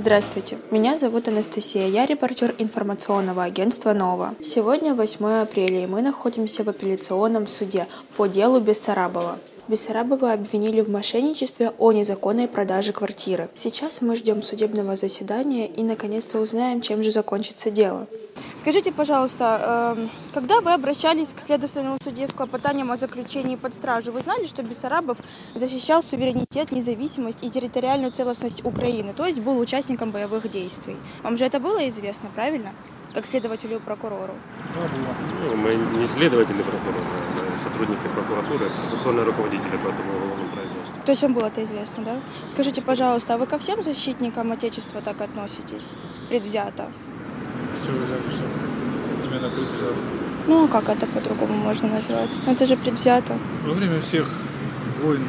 Здравствуйте, меня зовут Анастасия, я репортер информационного агентства «Нова». Сегодня 8 апреля, и мы находимся в апелляционном суде по делу Бессарабова. Бессарабова обвинили в мошенничестве о незаконной продаже квартиры. Сейчас мы ждем судебного заседания и наконец-то узнаем, чем же закончится дело. Скажите, пожалуйста, эм, когда вы обращались к следовательному суде с клопотанием о заключении под стражу, вы знали, что Бессарабов защищал суверенитет, независимость и территориальную целостность Украины, то есть был участником боевых действий? Вам же это было известно, правильно? Как следователю и прокурору. Ну, мы не следователи прокурора, мы сотрудники прокуратуры, процессуальные руководители по этому уголовному производству. То есть вам было это известно, да? Скажите, пожалуйста, а вы ко всем защитникам Отечества так относитесь? Предвзято? Чего что именно предвзято? Ну, а как это по-другому можно назвать? Ну, это же предвзято. Во время всех войн,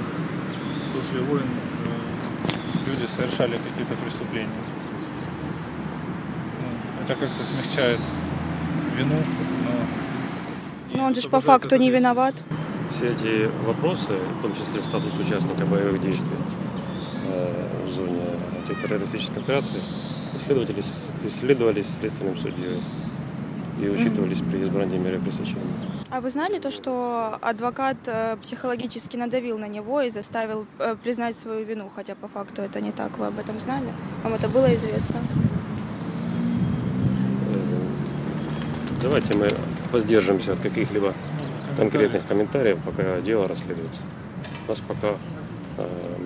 после войн, э, люди совершали какие-то преступления. Ну, Это как-то смягчает вину, но... Но он же по факту не виноват. Все эти вопросы, в том числе статус участника боевых действий э, в зоне антитеррористической операции, исследовались, исследовались следственным судьей и учитывались при избрании меры пресечения. А вы знали то, что адвокат э, психологически надавил на него и заставил э, признать свою вину, хотя по факту это не так. Вы об этом знали? Вам это было известно? Э, Давайте мы воздержимся от каких-либо конкретных комментариев, пока дело расследуется. У нас пока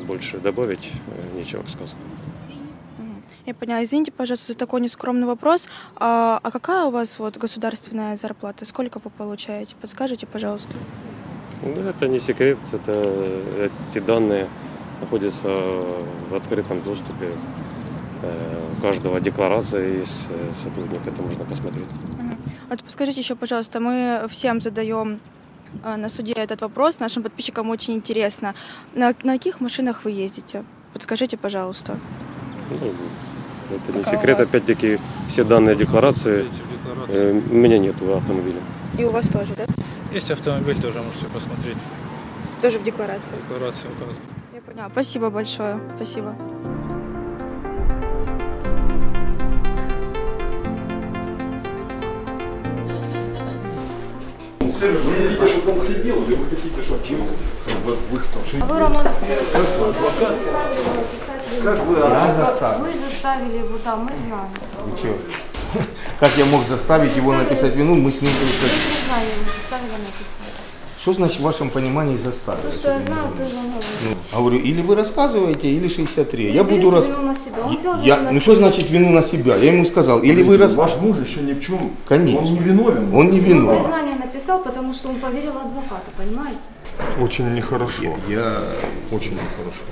больше добавить нечего к сказу. Я поняла. Извините, пожалуйста, за такой нескромный вопрос. А, а какая у вас вот государственная зарплата? Сколько вы получаете? Подскажите, пожалуйста. Ну, это не секрет, это эти данные находятся в открытом доступе. Э, У каждого декларация есть э, сотрудника, это можно посмотреть. Вот подскажите еще, пожалуйста, мы всем задаем э, на суде этот вопрос, нашим подписчикам очень интересно. На, на каких машинах вы ездите? Подскажите, пожалуйста. Ну, это не Какая секрет, опять-таки, все данные декларации. Декларации. э, У меня нет автомобиля. И у вас тоже, да? Есть автомобиль, тоже можете посмотреть. Тоже в декларации. Декларация указана. Я поняла. Спасибо большое. Спасибо. А вы, Роман, вы заставили его там, мы знаем. Ничего. Как я мог заставить его написать вину, мы с ним его заставили написать. Что значит в вашем понимании То, заставить? что я знаю, то я говорю. Ну, говорю, или вы рассказываете, или 63. Я Берите буду рас... вину на себя. Он взял Я... вину на Ну что значит вину на себя? Я ему сказал, или вы рас... Ваш муж еще ни в чем. Конечно. Он не виновен. Он не Он виноват. Написал, потому что он поверил адвокату, понимаете? Очень нехорошо. Я очень нехорошо.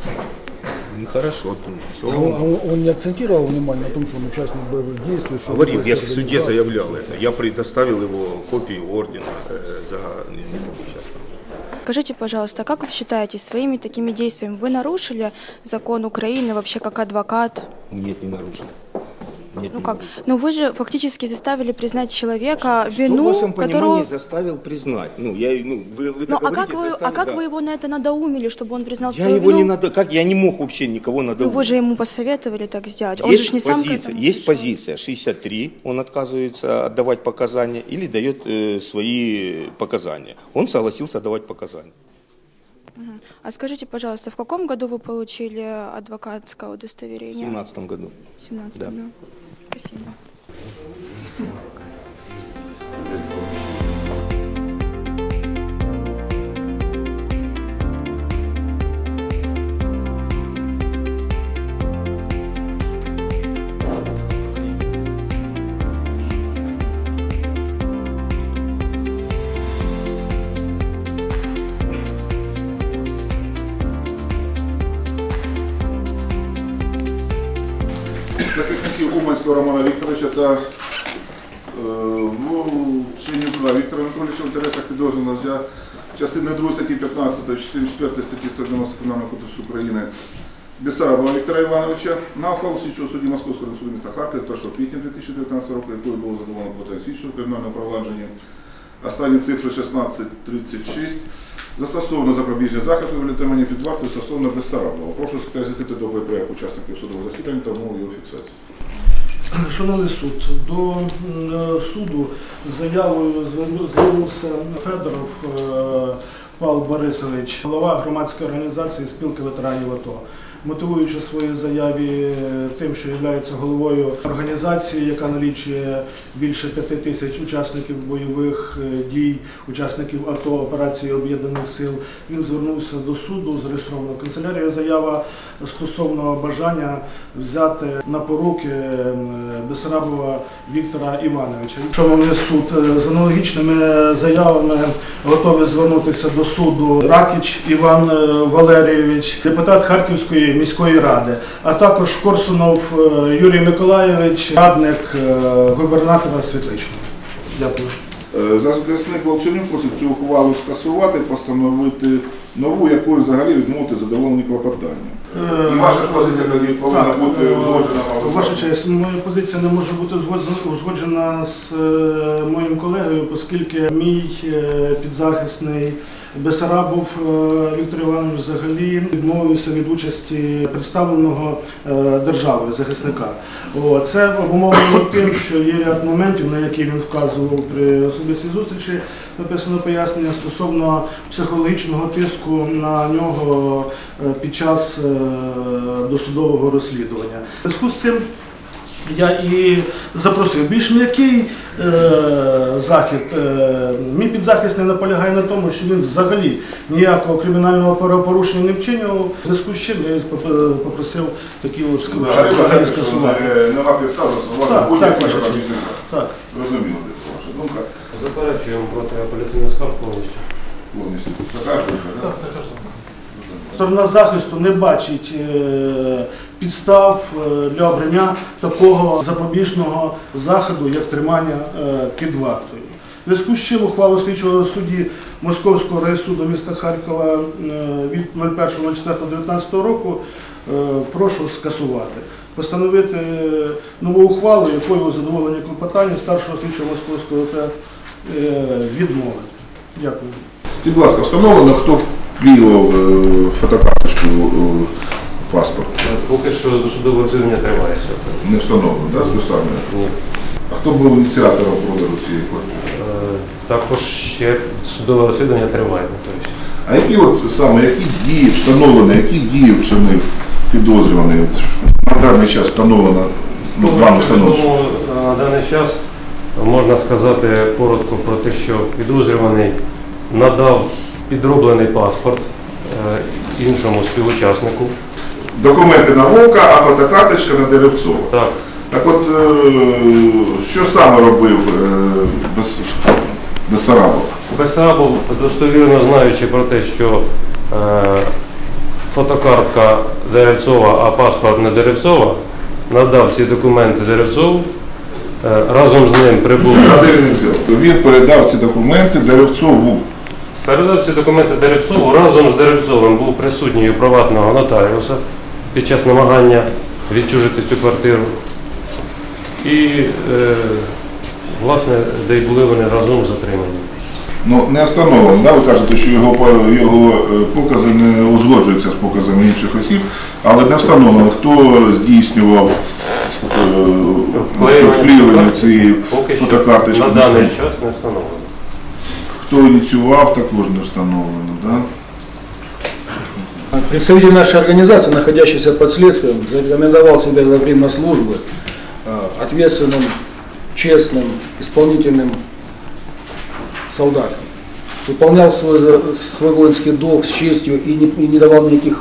Нехорошо. Всё. А Он, он- он не акцентировал внимание на том, что он участник боевых действий. Что Говорил, я в суде заявлял это. Я предоставил его копию ордена э, за... Не, не помню сейчас. Скажите, пожалуйста, как вы считаете, своими такими действиями вы нарушили закон Украины вообще как адвокат? Нет, не нарушил. Нет, Ну как? нарушил. Ну вы же фактически заставили признать человека Что в вину, вашем понимании которую... заставил признать? Ну, я, ну, вы, вы Ну а как вы, а заставил, как да. вы его на это надоумили, чтобы он признал Я свою его вину? не надо, как я не мог вообще никого Ну надоумить. вы же ему посоветовали так сделать. Он есть же ж не сам позиция, этому есть пришел. позиция 63, он отказывается отдавать показания или дает э, свои показания. Он согласился давать показания. А скажите, пожалуйста, в каком году вы получили адвокатское В удостоверение? 2017 году. В 17 Да. да. Спасибо. Та е, ну, Шинюка Віктора Анатолійовича в інтересах підозрюваного за частиною 2 статті 15 частини 4 статті 190 Кримінального кодексу України Бесарабова Віктора Івановича на ухвалу слідчого судді Московського суду міста Харкова 1 квітня 2019 року, якою було задоволено проти слідчого кримінального провадження. Останні цифри 1636 Застосовано запобіжні заходи в під вартою стосовно Бессарабова. Прошу секретаря здійснити доповідь про як учасників судового засідання та умови його фіксації. Шановний суд, до е, суду з заявою звернувся Федоров е, Павло Борисович, голова громадської організації спілки ветеранів АТО. Мотивуючи свої заяві е, тим, що є головою організації, яка налічує більше п'яти тисяч учасників бойових е, дій, учасників АТО операції Об'єднаних Сил, він звернувся до суду, зареєстрована в канцелярії заява стосовно бажання взяти на поруки е, Бесарабова Віктора Івановича. Шановний суд, з аналогічними заявами готові звернутися до суду Ракіч Іван Валерійович, депутат Харківської міської ради, а також Корсунов е, Юрій Миколайович, радник е, губернатора Світличного. Дякую. Е, Захисник Волчанюк просить цю ухвалу скасувати, постановити нову, якою взагалі відмовити задоволені клопотання. І ваша позиція тоді повинна Так, бути е, узгоджена. Ваша честь, моя позиція не може бути узгоджена- узгоджена з е, моїм колегою, оскільки мій е, підзахисний Бесарабов е, Віктор Іванович взагалі відмовився від участі представленого е, державою захисника. О, Це обумовлено тим, що є ряд моментів, на які він вказував при особистій зустрічі. Написано пояснення стосовно психологічного тиску на нього е, під час е, досудового розслідування. В зв'язку з цим я і запросив більш м'який е, захід. Е, мій підзахисний наполягає на тому, що він взагалі ніякого кримінального правопорушення не вчинював. В зв'язку з чим я попросив такі от скасувати. не- нема Так, так, будь-який Так. Думка. Заперечуємо проти апеляційних скарг повністю. Повністю. Така ж думка, так? Сторона захисту не бачить е, підстав е, для обрання такого запобіжного заходу, як тримання е, під вартою. В зв'язку з чим ухвалу слідчого судді Московського райсуду міста Харкова від 01.04.19 року прошу скасувати. Постановити нову ухвалу, якою у задоволення клопотання старшого слідчого Московського ОТ е, відмовити. Дякую. Будь ласка, встановлено, хто вклеював е, фотокарточку е, паспорт? Поки що досудове розслідування тривається. Не встановлено, так, з досами? Ні. А хто був ініціатором продажу цієї квартири? Е, Також ще судове розслідування триває. Тобто, А які от саме, які дії встановлені, які дії вчинив підозрюваний? Даний час встановлено, ну. Тому е, на даний час можна сказати коротко про те, що підозрюваний надав підроблений паспорт е, іншому співучаснику. Документи на Вовка, а фотокарточка на Деревцова. Так, Так от, е, що саме робив е? Бесабов, достовірно знаючи про те, що е, фотокартка Деревцова, а паспорт не Деревцова, надав ці документи Деревцову. Е, разом з ним прибув? Він передав ці документи Деревцову. Передав ці документи Деревцову. Разом з Деревцовим був присутній у приватного нотаріуса під час намагання відчужити цю квартиру. І, е, власне, де й були вони разом затримані. Ну, не встановлено, да? ви кажете, що його, по- його е, покази не узгоджуються з показами інших осіб, але не встановлено, хто здійснював е, вклеювання цієї Поки що фотокарточки. на даний час не встановлено. Хто ініціював, також не встановлено. Да? Представитель нашей организации, находящийся под следствием, зарекомендовал себя за время службы э, ответственным, честным, исполнительным солдатом. Выполнял свой, свой воинский долг с честью и не, и не давал никаких,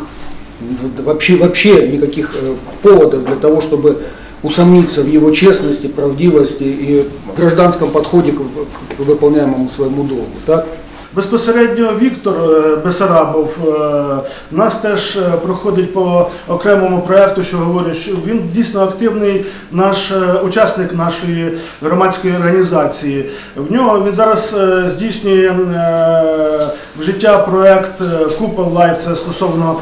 вообще, вообще никаких э, поводов для того, чтобы усомниться в его честности, правдивости и гражданском подходе к, к выполняемому своему долгу. Так? Безпосередньо Віктор е, Бесарабов е, нас теж е, проходить по окремому проєкту, що говорить, що він дійсно активний наш учасник нашої громадської організації. В нього він зараз здійснює в життя проєкт Купол Лайф, це стосовно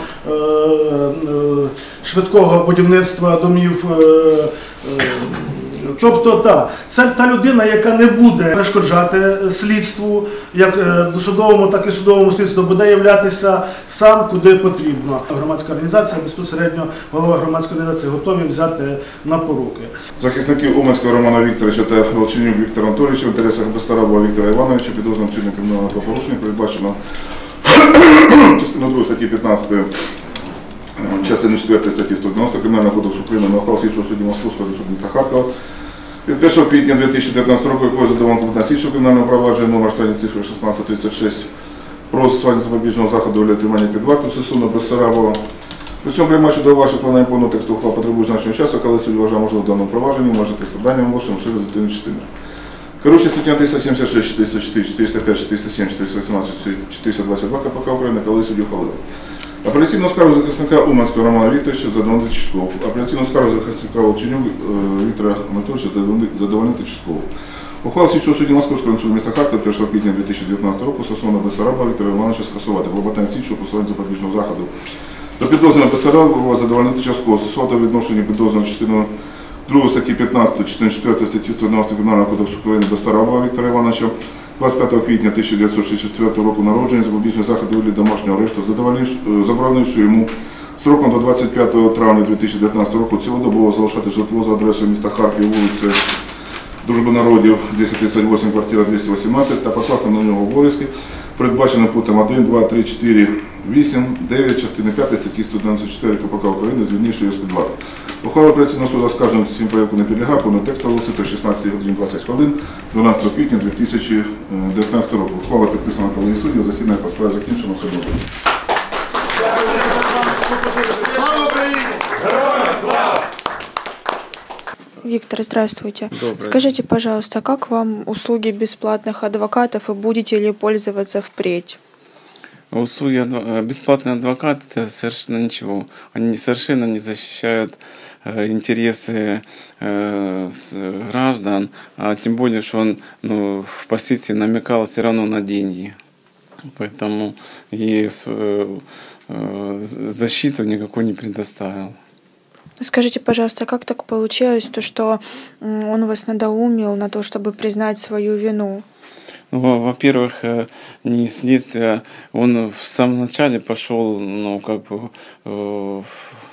швидкого будівництва домів. Е, е, Тобто, так, це та людина, яка не буде перешкоджати слідству, як е, досудовому, так і судовому слідству, буде являтися сам куди потрібно. Громадська організація безпосередньо голова громадської організації готові взяти на поруки. Захисників Уманського Романа Вікторовича та Волченюк Віктора Анатолійовича в інтересах Бестарабова Віктора Івановича підозрюваного вчинення кримінального правопорушення передбачено частиною 2 статті 15 частини 4 статті 190 Кримінального кодексу України на ухвал слідчого судді Московського суду міста Харкова від 1 квітня 2019 року, якою задоволено на слідчого кримінального провадження номер стані цифри 1636 про застосування запобіжного заходу для тримання під вартою Сесуна Бессарабова. При цьому приймаючи до ваших планів повного тексту ухвал потребує значного часу, коли судді вважає можливо в даному провадженні вважати завданням лошим результативні частини. Керуючи статтям 376, 404, 405, 407, 418, 422 КПК України, коли судді ухвалив. Апеляційну скаргу захисника Уманського Романа Вікторовича задовольнити частково. Апеляційну скаргу захисника Волченюк е, Віктора Анатолійовича задовольнити- частково. Ухвала слідчого судді Московського суду міста Харкова 1 квітня 2019 року стосовно Бесараба Віктора Івановича скасувати клопотання слідчого посилання запобіжного заходу. До підозрюваного Бесараба задовольнити частково застосувати відношення підозрюваного частину 2 статті 15, частини 4 статті 190 Кримінального кодексу України Бесарабова Віктора Івановича. 25 квітня 1964 року народження запобіжний захід вигляд домашнього арешту, е, заборонивши йому сроком до 25 травня 2019 року цілодобово залишати житло за адресою міста Харків, вулиці Дружби народів 238, квартира 218 та покласти на нього обов'язки, передбачено пунктом 1, 2, 3, 4, 8, 9, частини 5 статті 194 КПК України, звільнивши його з-під варти. Ухвала операційного суду скажемо цим порядку не підлягає, повний текст оголосити о 16 годині 20 хвилин 12 квітня 2019 року. Ухвала підписана колегією суддів, засідання по справі закінчено. Все добре. Виктор, здравствуйте. Скажите, пожалуйста, как вам услуги бесплатных адвокатов и будете ли пользоваться впредь? Услуги э, бесплатный адвокат это совершенно ничего. Они совершенно не защищают э, интересы э, граждан, а тем более, что он ну, впоследствии намекал все равно на деньги. Поэтому и э, защиту никакой не предоставил. Скажите, пожалуйста, как так получилось, то, что он вас надоумил на то, чтобы признать свою вину? Ну, во- во-первых, э, не следствие, он в самом начале пошел, ну, как бы, э,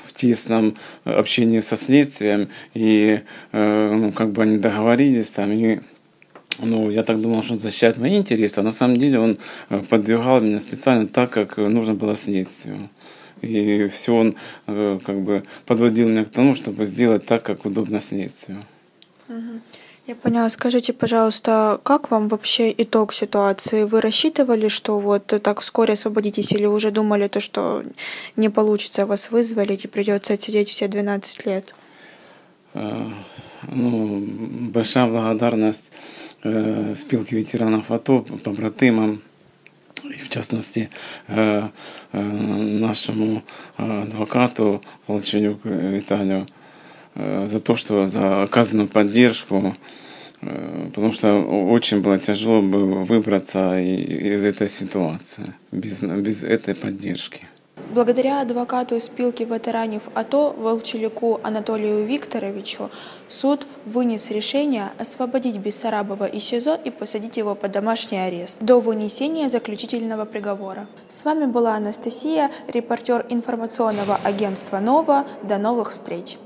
в тесном общении со следствием, и, э, ну, как бы они договорились там, и ну, я так думал, что он защищает мои интересы, а на самом деле он подвигал меня специально так, как нужно было следствию. И все он э, как бы подводил меня к тому, чтобы сделать так, как удобно следствию. Я поняла. Скажите, пожалуйста, как вам вообще итог ситуации? Вы рассчитывали, что вот так вскоре освободитесь, или уже думали то, что не получится вас вызволить и придется отсидеть все 12 лет? Э, ну, большая благодарность э, спилке ветеранов АТО, побратимам, и в частности нашему адвокату Волченюк Виталию за то, что за оказанную поддержку, потому что очень было тяжело бы выбраться из этой ситуации без, без этой поддержки. Благодаря адвокату спилки ветеранів АТО Волчелюку Анатолию Викторовичу суд вынес решение освободить Бессарабова из СИЗО и посадить его под домашний арест до вынесения заключительного приговора. С вами была Анастасия, репортер информационного агентства «Нова». До новых встреч!